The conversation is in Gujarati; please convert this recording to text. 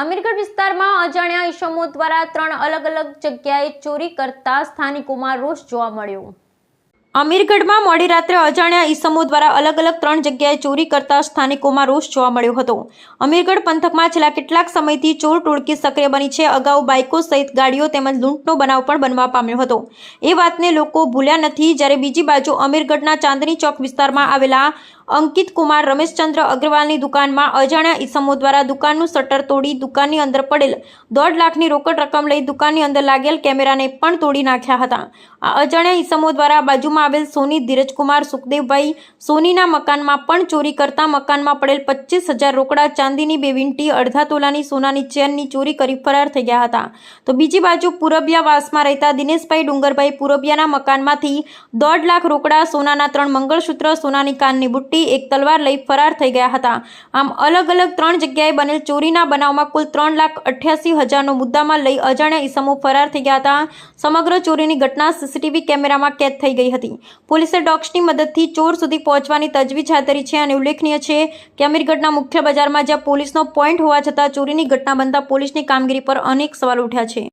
અમીરગઢ વિસ્તારમાં અજાણ્યા ઈસમો દ્વારા ત્રણ અલગ અલગ જગ્યાએ ચોરી કરતા સ્થાનિકોમાં રોષ જોવા મળ્યો. અમીરગઢમાં મોડી રાત્રે અજાણ્યા ઈસમો દ્વારા અલગ અલગ ત્રણ જગ્યાએ ચોરી કરતા સ્થાનિકોમાં રોષ જોવા મળ્યો હતો. અમીરગઢ પંથકમાં છેલ્લા કેટલાક સમયથી ચોર ટોળકી સક્રિય બની છે. અગાઉ બાઇકો સહિત ગાડીઓ તેમજ લૂંટનો બનાવ પણ બનવા પામ્યો હતો. એ વાતને લોકો ભૂલ્યા નથી. જ્યારે બીજી બાજુ અમીરગઢના ચાંદની ચોક વિસ્તારમાં આવેલા અંકિત કુમાર રમેશચંદ્ર અગ્રવાલની દુકાનમાં અજાણ્યા ઈસમો દ્વારા દુકાનનું શટર તોડી દુકાનની અંદર પડેલ દોઢ લાખની રોકડ રકમ લઈ દુકાનની અંદર લાગેલ કેમેરાને પણ તોડી નાખ્યા હતા. આ અજાણ્યા ઈસમો દ્વારા બાજુમાં આવેલ સોની ધીરજકુમાર સુખદેવભાઈ સોનીના મકાનમાં પણ ચોરી કરતા મકાનમાં પડેલ પચીસ હજાર રોકડા, ચાંદીની બે વિંટી, અડધા તોલાની સોનાની ચેનની ચોરી કરી ફરાર થઈ ગયા હતા. તો બીજી બાજુ પૂરબિયાવાસમાં રહેતા દિનેશભાઈ ડુંગરભાઈ પૂરબિયાના મકાનમાંથી દોઢ લાખ રોકડા, સોનાના ત્રણ મંગળસૂત્ર, સોનાની કાનની બુટ્ટી એક તલવાર લઈ ફરાર થઈ ગયા હતા. આમ અલગ અલગ ત્રણ જગ્યાએ બનેલ ચોરીના બનાવમાં કુલ ત્રણ લાખ અઠ્યાસી હજારનો મુદ્દામાં લઈ અજાણ્યા ઈસમો ફરાર થઈ ગયા હતા. સમગ્ર ચોરીની ઘટના સીસીટીવી કેમેરામાં કેદ થઈ ગઈ હતી. પોલીસે ડોગ્સની મદદથી ચોર સુધી પહોંચવાની તજવીજ હાથ ધરી છે અને ઉલ્લેખનીય છે કે અમીરગઢના મુખ્ય બજારમાં જ્યાં પોલીસનો પોઈન્ટ હોવા છતાં ચોરીની ઘટના બનતા પોલીસની કામગીરી પર અનેક સવાલ ઉઠ્યા છે.